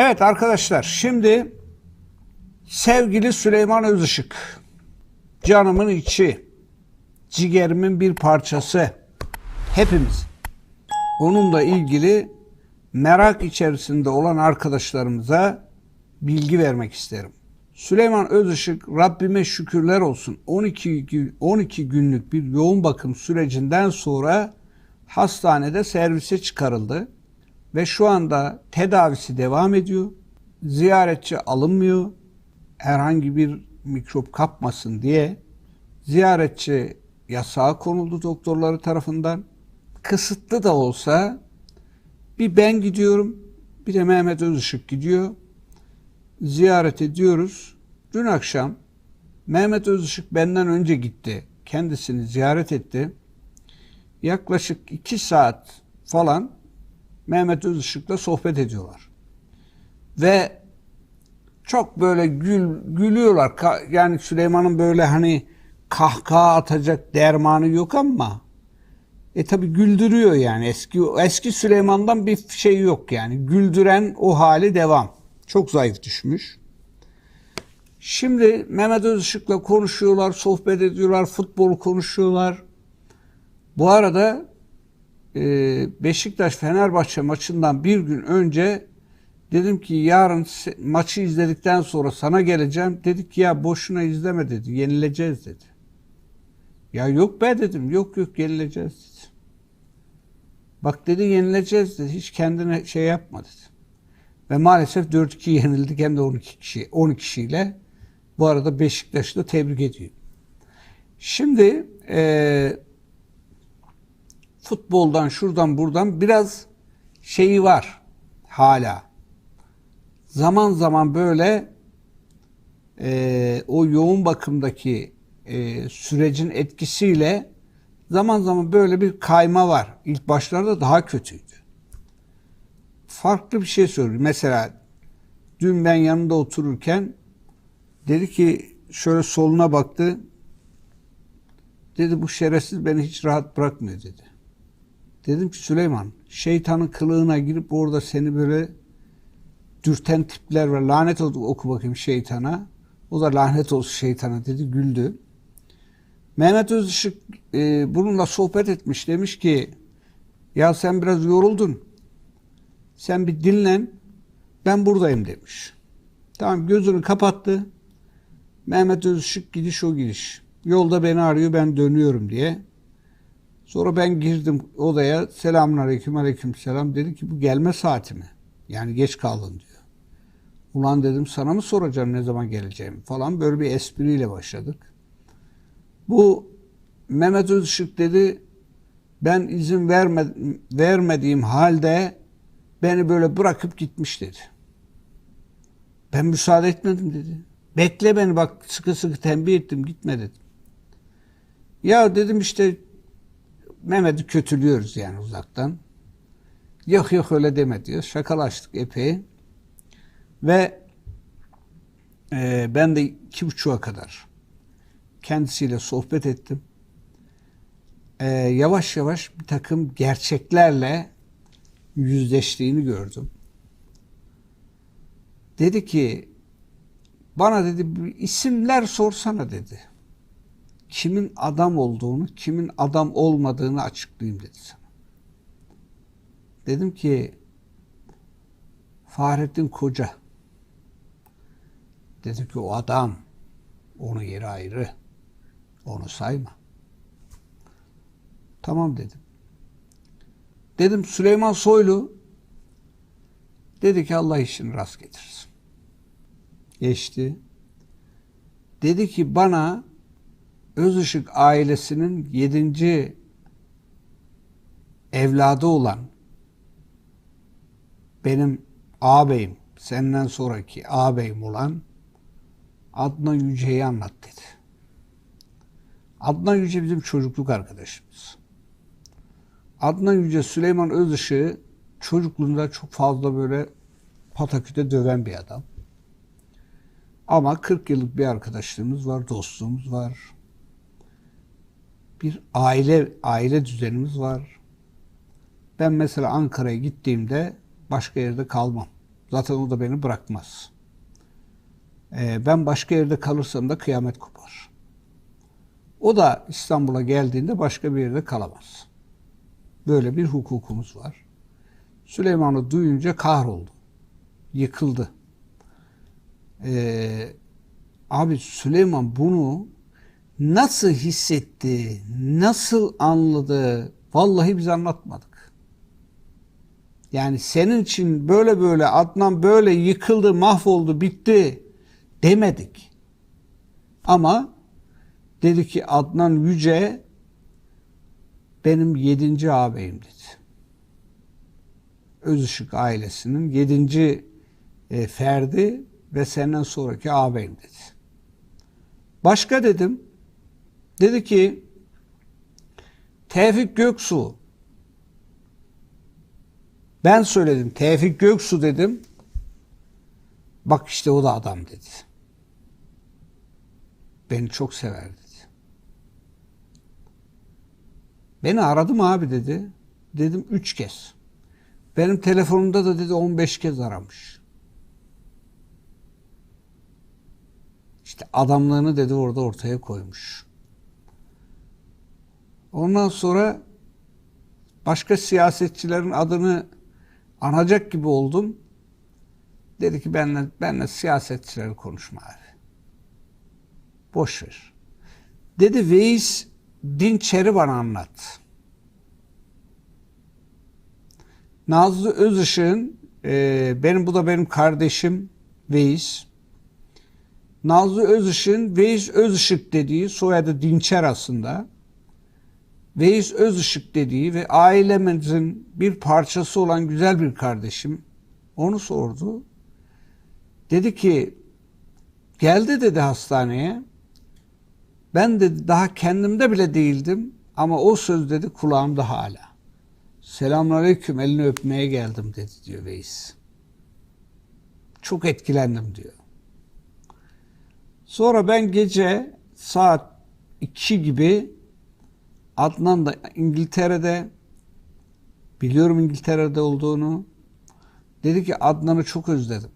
Evet arkadaşlar şimdi sevgili Süleyman Özışık canımın içi ciğerimin bir parçası hepimiz onunla ilgili merak içerisinde olan arkadaşlarımıza bilgi vermek isterim. Süleyman Özışık Rabbime şükürler olsun 12 gün 12 günlük bir yoğun bakım sürecinden sonra hastanede servise çıkarıldı ve şu anda tedavisi devam ediyor. Ziyaretçi alınmıyor. Herhangi bir mikrop kapmasın diye ziyaretçi yasağa konuldu doktorları tarafından. Kısıtlı da olsa bir ben gidiyorum, bir de Mehmet Özışık gidiyor. Ziyaret ediyoruz. Dün akşam Mehmet Özışık benden önce gitti. Kendisini ziyaret etti. Yaklaşık iki saat falan Mehmet Özışık'la sohbet ediyorlar. Ve çok böyle gül gülüyorlar. Yani Süleyman'ın böyle hani kahkaha atacak dermanı yok ama e tabi güldürüyor yani eski eski Süleyman'dan bir şey yok yani güldüren o hali devam. Çok zayıf düşmüş. Şimdi Mehmet Özışık'la konuşuyorlar, sohbet ediyorlar, futbol konuşuyorlar. Bu arada e, Beşiktaş Fenerbahçe maçından bir gün önce dedim ki yarın maçı izledikten sonra sana geleceğim. Dedik ki ya boşuna izleme dedi. Yenileceğiz dedi. Ya yok be dedim. Yok yok yenileceğiz dedi. Bak dedi yenileceğiz dedi. Hiç kendine şey yapma dedi. Ve maalesef 4-2 yenildik hem de 12 kişi 10 kişiyle. Bu arada Beşiktaş'ı da tebrik ediyor. Şimdi eee futboldan şuradan buradan biraz şeyi var hala. Zaman zaman böyle e, o yoğun bakımdaki e, sürecin etkisiyle zaman zaman böyle bir kayma var. İlk başlarda daha kötüydü. Farklı bir şey söylüyor. Mesela dün ben yanında otururken dedi ki şöyle soluna baktı. Dedi bu şerefsiz beni hiç rahat bırakmıyor dedi. Dedim ki Süleyman şeytanın kılığına girip orada seni böyle dürten tipler var. Lanet oku, oku bakayım şeytana. O da lanet olsun şeytana dedi güldü. Mehmet Özışık e, bununla sohbet etmiş. Demiş ki ya sen biraz yoruldun. Sen bir dinlen. Ben buradayım demiş. Tamam gözünü kapattı. Mehmet Özışık gidiş o gidiş. Yolda beni arıyor ben dönüyorum diye. Sonra ben girdim odaya. Selamun aleyküm aleyküm selam. Dedi ki bu gelme saati mi? Yani geç kaldın diyor. Ulan dedim sana mı soracağım ne zaman geleceğimi falan. Böyle bir espriyle başladık. Bu Mehmet Özışık dedi ben izin verme, vermediğim halde beni böyle bırakıp gitmiş dedi. Ben müsaade etmedim dedi. Bekle beni bak sıkı sıkı tembih ettim gitme dedim. Ya dedim işte Mehmet'i kötülüyoruz yani uzaktan. Yok yok öyle deme diyor. Şakalaştık epey. Ve e, ben de iki buçuğa kadar kendisiyle sohbet ettim. E, yavaş yavaş bir takım gerçeklerle yüzleştiğini gördüm. Dedi ki bana dedi isimler sorsana dedi kimin adam olduğunu, kimin adam olmadığını açıklayayım dedi sana. Dedim ki Fahrettin Koca dedi ki o adam onu yeri ayrı. Onu sayma. Tamam dedim. Dedim Süleyman Soylu dedi ki Allah işini rast getirsin. Geçti. Dedi ki bana Özışık ailesinin yedinci evladı olan benim ağabeyim, senden sonraki ağabeyim olan Adnan Yüce'yi anlat dedi. Adnan Yüce bizim çocukluk arkadaşımız. Adnan Yüce Süleyman Özışık'ı çocukluğunda çok fazla böyle pataküte döven bir adam. Ama 40 yıllık bir arkadaşlığımız var, dostluğumuz var bir aile aile düzenimiz var. Ben mesela Ankara'ya gittiğimde başka yerde kalmam. Zaten o da beni bırakmaz. Ee, ben başka yerde kalırsam da kıyamet kopar. O da İstanbul'a geldiğinde başka bir yerde kalamaz. Böyle bir hukukumuz var. Süleyman'ı duyunca kahroldu. Yıkıldı. Ee, abi Süleyman bunu nasıl hissetti, nasıl anladı? Vallahi biz anlatmadık. Yani senin için böyle böyle Adnan böyle yıkıldı, mahvoldu, bitti demedik. Ama dedi ki Adnan Yüce benim yedinci ağabeyim dedi. Özışık ailesinin yedinci e, ferdi ve senden sonraki ağabeyim dedi. Başka dedim. Dedi ki Tevfik Göksu ben söyledim. Tevfik Göksu dedim. Bak işte o da adam dedi. Beni çok sever dedi. Beni aradım abi dedi. Dedim üç kez. Benim telefonumda da dedi 15 kez aramış. İşte adamlığını dedi orada ortaya koymuş. Ondan sonra başka siyasetçilerin adını anacak gibi oldum. Dedi ki benle, benle siyasetçileri konuşma abi. Boş ver. Dedi Veys Dinçer'i bana anlat. Nazlı Özışık'ın e, benim bu da benim kardeşim Veys. Nazlı Özışık'ın Veys Özışık dediği soyadı Dinçer aslında. Veys Özışık dediği ve ailemizin bir parçası olan güzel bir kardeşim onu sordu. Dedi ki geldi dedi hastaneye. Ben dedi daha kendimde bile değildim ama o söz dedi kulağımda hala. Selamünaleyküm elini öpmeye geldim dedi diyor Veys. Çok etkilendim diyor. Sonra ben gece saat 2 gibi Adnan da İngiltere'de biliyorum İngiltere'de olduğunu dedi ki Adnan'ı çok özledim.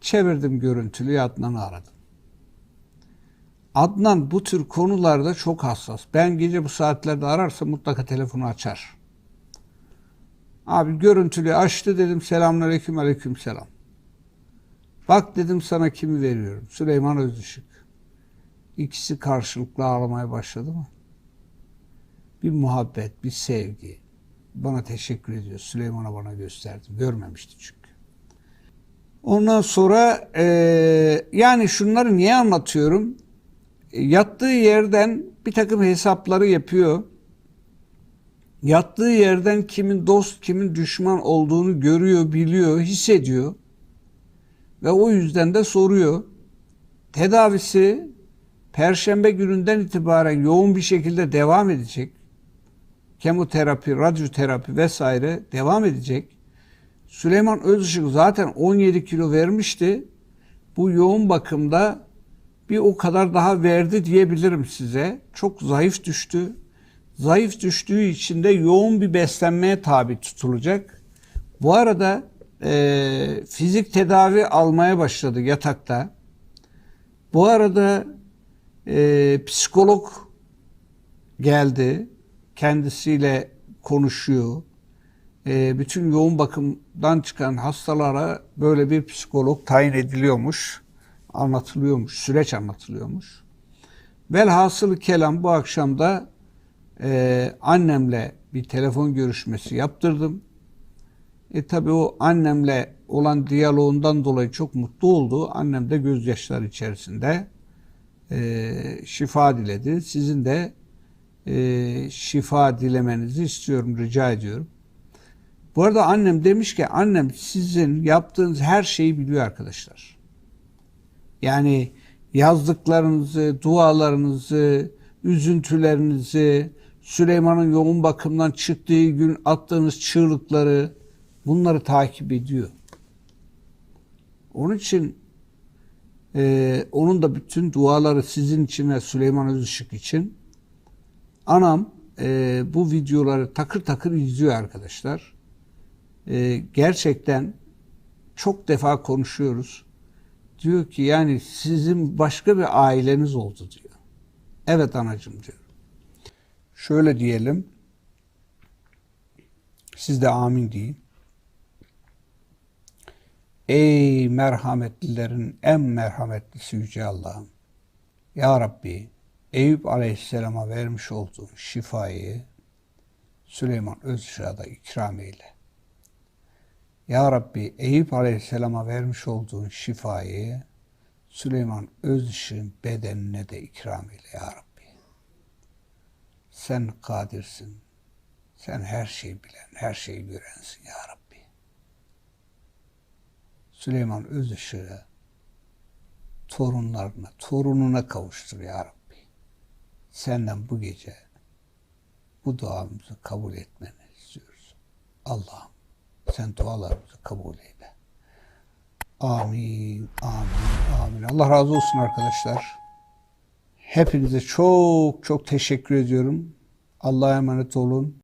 Çevirdim görüntülüyü Adnan'ı aradım. Adnan bu tür konularda çok hassas. Ben gece bu saatlerde ararsa mutlaka telefonu açar. Abi görüntülü açtı dedim selamünaleyküm aleyküm selam. Bak dedim sana kimi veriyorum. Süleyman Özışık. İkisi karşılıklı ağlamaya başladı mı? Bir muhabbet, bir sevgi. Bana teşekkür ediyor. Süleyman'a bana gösterdi. Görmemişti çünkü. Ondan sonra e, yani şunları niye anlatıyorum? E, yattığı yerden bir takım hesapları yapıyor. Yattığı yerden kimin dost, kimin düşman olduğunu görüyor, biliyor, hissediyor. Ve o yüzden de soruyor. Tedavisi Perşembe gününden itibaren yoğun bir şekilde devam edecek. Kemoterapi, radyoterapi vesaire devam edecek. Süleyman Özışık zaten 17 kilo vermişti. Bu yoğun bakımda bir o kadar daha verdi diyebilirim size. Çok zayıf düştü. Zayıf düştüğü için de yoğun bir beslenmeye tabi tutulacak. Bu arada e, fizik tedavi almaya başladı yatakta. Bu arada e, psikolog geldi. Kendisiyle konuşuyor. E, bütün yoğun bakımdan çıkan hastalara böyle bir psikolog tayin ediliyormuş. Anlatılıyormuş. Süreç anlatılıyormuş. Velhasıl kelam bu akşam da e, annemle bir telefon görüşmesi yaptırdım. E tabi o annemle olan diyaloğundan dolayı çok mutlu oldu. Annem de gözyaşları içerisinde e, şifa diledi. Sizin de e, şifa dilemenizi istiyorum, rica ediyorum. Bu arada annem demiş ki annem sizin yaptığınız her şeyi biliyor arkadaşlar. Yani yazdıklarınızı, dualarınızı, üzüntülerinizi, Süleyman'ın yoğun bakımdan çıktığı gün attığınız çığlıkları bunları takip ediyor. Onun için e, onun da bütün duaları sizin için ve Süleyman Özışık için. Anam e, bu videoları takır takır izliyor arkadaşlar. E, gerçekten çok defa konuşuyoruz. Diyor ki yani sizin başka bir aileniz oldu diyor. Evet anacığım diyor. Şöyle diyelim. Siz de amin deyin. Ey merhametlilerin en merhametlisi Yüce Allah'ım. Ya Rabbi, Eyüp Aleyhisselam'a vermiş olduğun şifayı Süleyman Özışık'a da ikram eyle. Ya Rabbi, Eyüp Aleyhisselam'a vermiş olduğun şifayı Süleyman Özışık'ın bedenine de ikram eyle Ya Rabbi. Sen kadirsin. Sen her şeyi bilen, her şeyi görensin Ya Rabbi. Süleyman Özışık'ı torunlarına, torununa kavuştur ya Rabbi. Senden bu gece bu duamızı kabul etmeni istiyoruz. Allah'ım sen dualarımızı kabul eyle. Amin, amin, amin. Allah razı olsun arkadaşlar. Hepinize çok çok teşekkür ediyorum. Allah'a emanet olun.